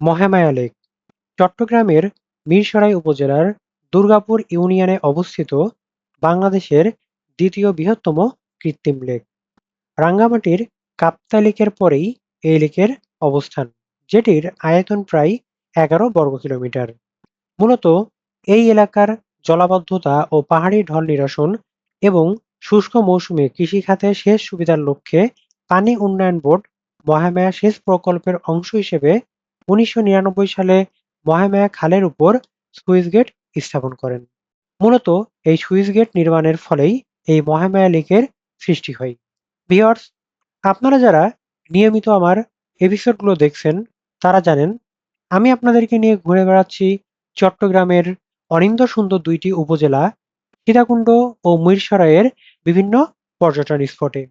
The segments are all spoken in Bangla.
মহামায়া লেক চট্টগ্রামের মীরসরাই উপজেলার দুর্গাপুর ইউনিয়নে অবস্থিত বাংলাদেশের দ্বিতীয় বৃহত্তম কৃত্রিম লেক। রাঙ্গামাটির কাপ্তা লেকের পরেই এই লেকের অবস্থান, যেটির আয়তন প্রায় এগারো বর্গ কিলোমিটার। মূলত এই এলাকার জলাবদ্ধতা ও পাহাড়ি ঢল নিরসন এবং শুষ্ক মৌসুমে কৃষিখাতে সেচ সুবিধার লক্ষ্যে পানি উন্নয়ন বোর্ড মহামায়া সেচ প্রকল্পের অংশ হিসেবে উনিশশো নিরানব্বই সালে মহামায়া খালের উপর সুইস গেট স্থাপন করেন। মূলত এই সুইস গেট নির্মাণের ফলেই এই মহামায়া লেকের সৃষ্টি হয়। ভিউয়ার্স, আপনারা যারা নিয়মিত আমার এপিসোডগুলো দেখছেন তারা জানেন আমি আপনাদেরকে নিয়ে ঘুরে বেড়াচ্ছি চট্টগ্রামের অনিন্দ্য সুন্দর দুইটি উপজেলা সীতাকুণ্ড ও মীরসরাইয়ের বিভিন্ন পর্যটন স্পটে।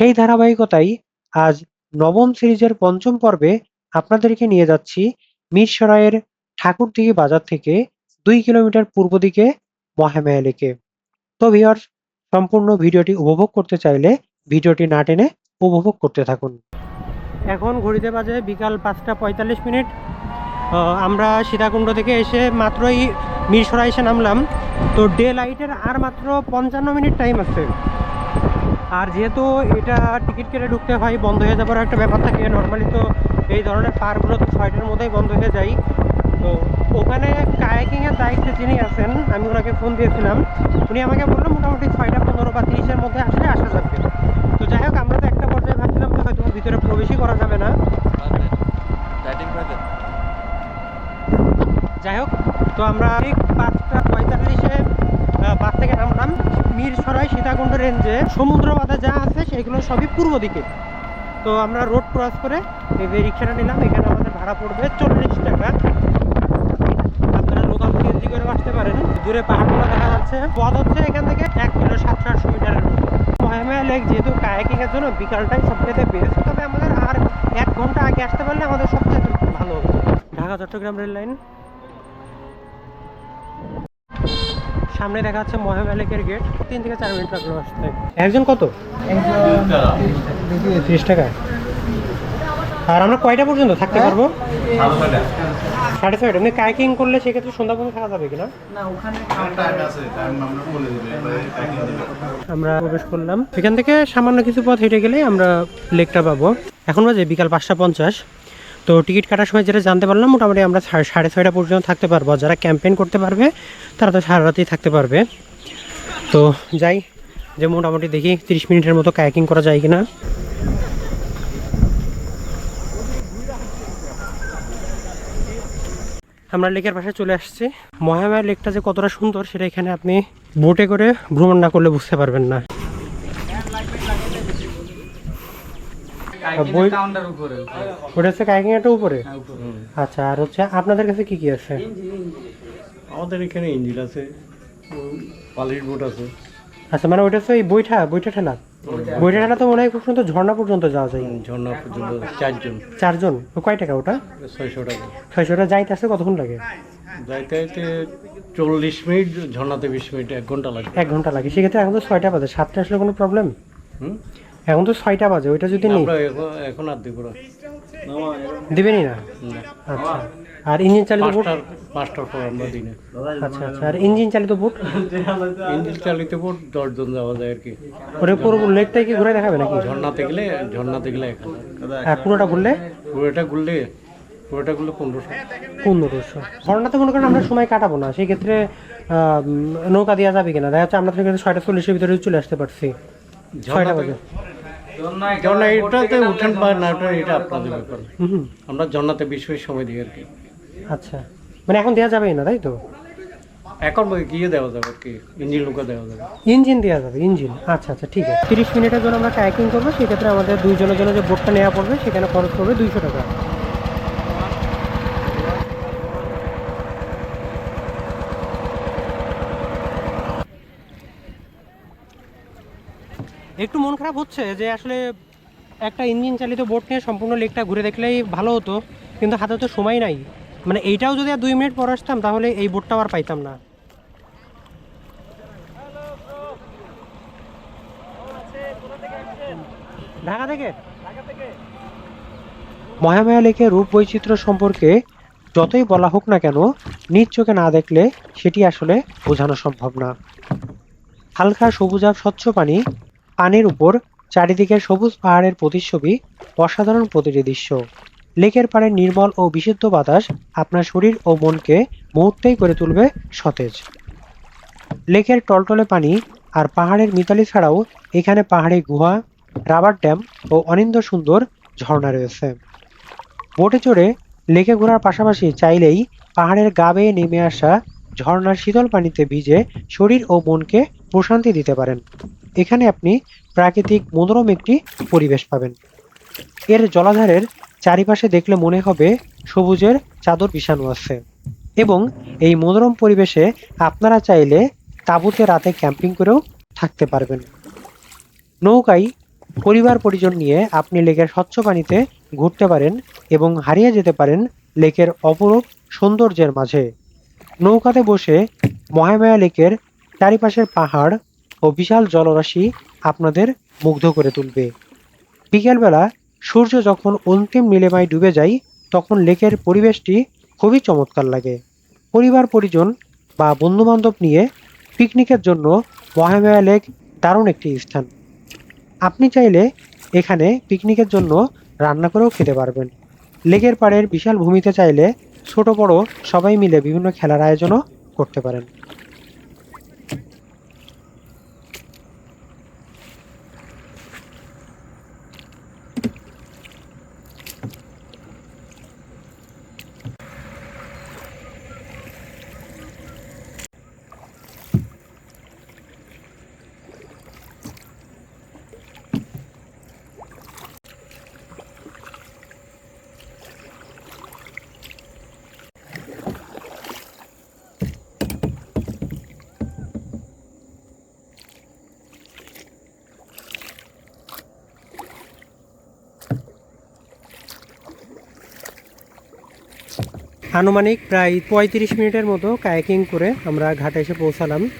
সেই ধারাবাহিকতাই আজ নবম সিরিজের পঞ্চম পর্বে আপনাদেরকে নিয়ে যাচ্ছি মিরসরাইয়ের ঠাকুরদিঘি বাজার থেকে দুই কিলোমিটার পূর্ব দিকে মহামায়া লেকে। তো ভিউয়ার্স, সম্পূর্ণ ভিডিওটি উপভোগ করতে চাইলে ভিডিওটি না টেনে উপভোগ করতে থাকুন। এখন ঘড়িতে বাজে বিকাল পাঁচটা পঁয়তাল্লিশ মিনিট আমরা সীতাকুণ্ড থেকে এসে মাত্রই মিরসরাই এসে নামলাম তো ডে লাইটের আর মাত্র পঞ্চান্ন মিনিট টাইম আছে আর যেহেতু এটা টিকিট কেটে ঢুকতে হয় বন্ধ হয়ে যাবার একটা ব্যাপার থাকে। নর্মালি তো এই ধরনের পার্কগুলো তো ছয়টার মধ্যেই বন্ধ হয়ে যায়। তো ওখানে কায়াকিংয়ের দায়িত্বে যিনি আছেন আমি ওনাকে ফোন দিয়েছিলাম। উনি আমাকে বলল মোটামুটি ছয়টা পনেরো বা তিরিশের মধ্যে আসলে আসা যাবে। তো যাই হোক আমরা তো একটা পর্যায়ে ভাবছিলাম যে হয়তো ভিতরে প্রবেশই করা যাবে না। যাই হোক তো আমরা পাঁচটা পঁয়তাল্লিশে বাস থেকে নামলাম মিরসরাই সীতাকুণ্ড রেঞ্জে সমুদ্র বাধা যা আছে সেগুলো সবই পূর্ব দিকে। তো আমরা রোড ক্রস করে এই যে রিক্সাটা নিলাম, এখানে আমাদের ভাড়া পড়বে চল্লিশ টাকা। আপনারা লোকাল সিএনজি করেও আসতে পারেন। দূরে পাহাড়গুলো দেখা যাচ্ছে। পথ হচ্ছে এখান থেকে এক কিলো সাতশো আটশো মিটারের মতো মহামায়া লেক যেহেতু কায়াকিং এর জন্য বিকালটাই সবচেয়ে বেস্ট তবে আমাদের আর এক ঘণ্টা আগে আসতে পারলে আমাদের সবচেয়ে ভালো হতো ঢাকা চট্টগ্রাম রেল লাইন সামনে দেখা যাচ্ছে মহামায়া লেকের গেট তিন থেকে চার মিনিট লাগল আসতে। একজন কত? ত্রিশ টাকা। আর আমরা কয়টা পর্যন্ত থাকতে পারব? সাড়ে ছয়টা। এমনি কাইকিং করলে সেক্ষেত্রে সন্ধ্যা পর্যন্ত থাকা যাবে কিনা আমরা প্রবেশ করলাম। এখান থেকে সামান্য কিছু পথ হেঁটে গেলে আমরা লেকটা পাবো। এখন বাজে বিকাল পাঁচটা পঞ্চাশ। তো টিকিট কাটার সময় যেটা জানতে পারলাম, মোটামুটি আমরা সাড়ে ছয়টা পর্যন্ত থাকতে পারব। যারা ক্যাম্পেইন করতে পারবে, তারা তো সারা রাতেই থাকতে পারবে। তো যাই, যে মোটামুটি দেখি তিরিশ মিনিটের মতো কায়াকিং করা যায় কিনা। আমরা লেকের পাশে চলে আসছি। মহামায়া লেকটা যে কতটা সুন্দর, সেটা এখানে আপনি বোটে করে ভ্রমণ না করলে বুঝতে পারবেন না। বই- কাউন্টার উপরে ওটা হচ্ছে কাইকিং একটা উপরে। আচ্ছা আর হচ্ছে আপনাদের কাছে কি কি আছে? আমাদের এখানে ইঞ্জিন আছে পালিশ বোট আছে। আচ্ছা মানে ওইটা হচ্ছে এই বইটা বইটা ঠেলা? বইটা ঠেলা তো মনে হয় খুব সুন্দর ঝর্ণা পর্যন্ত যাওয়া যায়। ঝর্ণা পর্যন্ত চারজন। চারজন? ও কয় টাকা ওটা? ছয়শো টাকা। ছয়শোটা যাইতে আসতে কতক্ষণ লাগে? যাইতে যাইতে চল্লিশ মিনিট ঝর্ণাতে বিশ মিনিট এক ঘণ্টা লাগবে। এক ঘণ্টা লাগে। সেক্ষেত্রে এখন তো ছয়টা বাজে সাতটা আসলে কোনো প্রবলেম হুম? এখন তো ছয়টা বাজে ওইটা যদি নিই। আমরা এখন এখন আর দিব না। দিবেনই না? না। আচ্ছা। আর ইঞ্জিন চালিত বোট? পাঁচটার পর আমরা দিনে। আচ্ছা আচ্ছা। আর ইঞ্জিন চালিত বোট? ইঞ্জিন চালিত বোট দশজন যাওয়া যায় আর কি। ওটা পুরো লেকটাই কি ঘুরে দেখাবে নাকি? ঝর্ণাতে গেলে ঝর্ণাতে গেলে এক হাজার আর পুরোটা ঘুরলে? পুরোটা ঘুরলে পুরোটা ঘুরলে পনেরোশো। পনেরোশো। ঝর্ণাতে মনে করেন আমরা সময় কাটাবো না। সেই ক্ষেত্রে নৌকা দেওয়া যাবে কিনা? দেখা যাচ্ছে আমরা থেকে ছয়টা চল্লিশের ভিতরে চলে আসতে পারছি। ছয়টা বাজে। ঝর্ণা এটাতে উঠান বা না এটা আপনাদের ব্যাপার। আমরা ঝর্ণাতে বিশ সময় দিই আর কি। আচ্ছা। মানে এখন দেওয়া যাবে না তাই তো? এখন গিয়ে দেওয়া যাবে আর কি ইঞ্জিন লোকা দেওয়া যাবে। ইঞ্জিন দেওয়া যাবে ইঞ্জিন। আচ্ছা আচ্ছা ঠিক আছে। তিরিশ মিনিটের জন্য আমরা কায়াকিং করব সেক্ষেত্রে আমাদের দুইজনের জন্য যে বোটটা নেওয়া পড়বে সেখানে খরচ পড়বে দুইশো টাকা। একটু মন খারাপ হচ্ছে যে আসলে একটা ইঞ্জিন চালিত বোট নিয়ে সম্পূর্ণ লেকটা ঘুরে দেখলেই ভালো হতো, কিন্তু হাতে তো সময় নাই। মানে এইটাও যদি আর দুই মিনিট পর আসতাম, তাহলে এই বোটটাও আর পাইতাম না। ঢাকা থেকে? মহামায়া লেকের রূপ বৈচিত্র্য সম্পর্কে যতই বলা হোক না কেন, নিজ চোখে না দেখলে সেটি আসলে বোঝানো সম্ভব না। হালকা সবুজাভ স্বচ্ছ পানি পানির উপর চারিদিকে সবুজ পাহাড়ের প্রতিচ্ছবি, অসাধারণ প্রতিটি দৃশ্য। লেকের পাড়ের নির্মল ও বিশুদ্ধ বাতাস আপনার শরীর ও মনকে মুহূর্তেই করে তুলবে সতেজ। লেকের টলটলে পানি আর পাহাড়ের মিতালি ছাড়াও এখানে পাহাড়ি গুহা, রাবার ড্যাম ও অনিন্দ সুন্দর ঝর্ণা রয়েছে। বোটে চড়ে লেকে ঘোরার পাশাপাশি চাইলেই পাহাড়ের গা বেয়ে নেমে আসা ঝর্ণার শীতল পানিতে ভিজে শরীর ও মনকে প্রশান্তি দিতে পারেন। এখানে আপনি প্রাকৃতিক মনোরম একটি পরিবেশ পাবেন। এর জলাধারের চারিপাশে দেখলে মনে হবে সবুজের চাদর বিছানো আছে এবং এই মনোরম পরিবেশে আপনারা চাইলে তাঁবুতে রাতে ক্যাম্পিং করেও থাকতে পারবেন। নৌকায় পরিবার পরিজন নিয়ে আপনি লেকের স্বচ্ছ পানিতে ঘুরতে পারেন এবং হারিয়ে যেতে পারেন লেকের অপরূপ সৌন্দর্যের মাঝে। নৌকাতে বসে মহামায়া লেকের চারিপাশের পাহাড় ও বিশাল জলরাশি আপনাদের মুগ্ধ করে তুলবে। বিকেলবেলা সূর্য যখন অন্তিম নীলেমায় ডুবে যায়, তখন লেকের পরিবেশটি খুবই চমৎকার লাগে। পরিবার, পরিজন বা বন্ধুবান্ধব নিয়ে পিকনিকের জন্য মহামায়া লেক দারুণ একটি স্থান। আপনি চাইলে এখানে পিকনিকের জন্য রান্না করেও খেতে পারবেন। লেকের পাড়ের বিশাল ভূমিতে চাইলে ছোট, বড় সবাই মিলে বিভিন্ন খেলার আয়োজনও করতে পারেন। আনুমানিক প্রায় পঁয়ত্রিশ মিনিটের মতো কায়াকিং করে আমরা ঘাটে এসে পৌঁছালাম।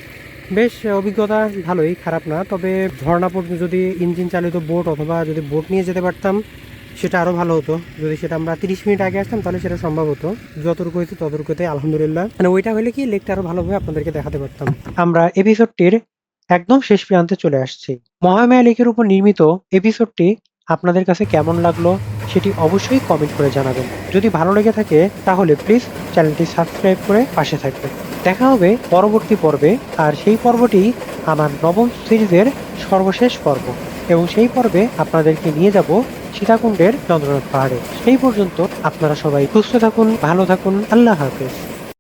বেশ, অভিজ্ঞতা ভালোই, খারাপ না। তবে ঝর্ণা পর্যন্ত যদি ইঞ্জিন চালিত বোট অথবা যদি বোট নিয়ে যেতে পারতাম, সেটা আরও ভালো হতো। যদি সেটা আমরা তিরিশ মিনিট আগে আসতাম, তাহলে সেটা সম্ভব হতো। যতটুকু হয়েছে ততটুকুতে, আলহামদুলিল্লাহ। মানে ওইটা হলে কি, লেকটা আরও ভালোভাবে আপনাদেরকে দেখাতে পারতাম। আমরা এপিসোডটির একদম শেষ প্রান্তে চলে আসছি। মহামায়া লেকের উপর নির্মিত এপিসোডটি আপনাদের কাছে কেমন লাগল? সেটি অবশ্যই কমেন্ট করে জানাবেন। যদি ভালো লেগে থাকে, তাহলে প্লিজ চ্যানেলটি সাবস্ক্রাইব করে পাশে থাকবেন। দেখা হবে পরবর্তী পর্বে, আর সেই পর্বটি আমার নবম সিরিজের সর্বশেষ পর্ব। এবং সেই পর্বে আপনাদেরকে নিয়ে যাব সীতাকুণ্ডের চন্দ্রনাথ পাহাড়ে। সেই পর্যন্ত আপনারা সবাই সুস্থ থাকুন, ভালো থাকুন, আল্লাহ হাফেজ।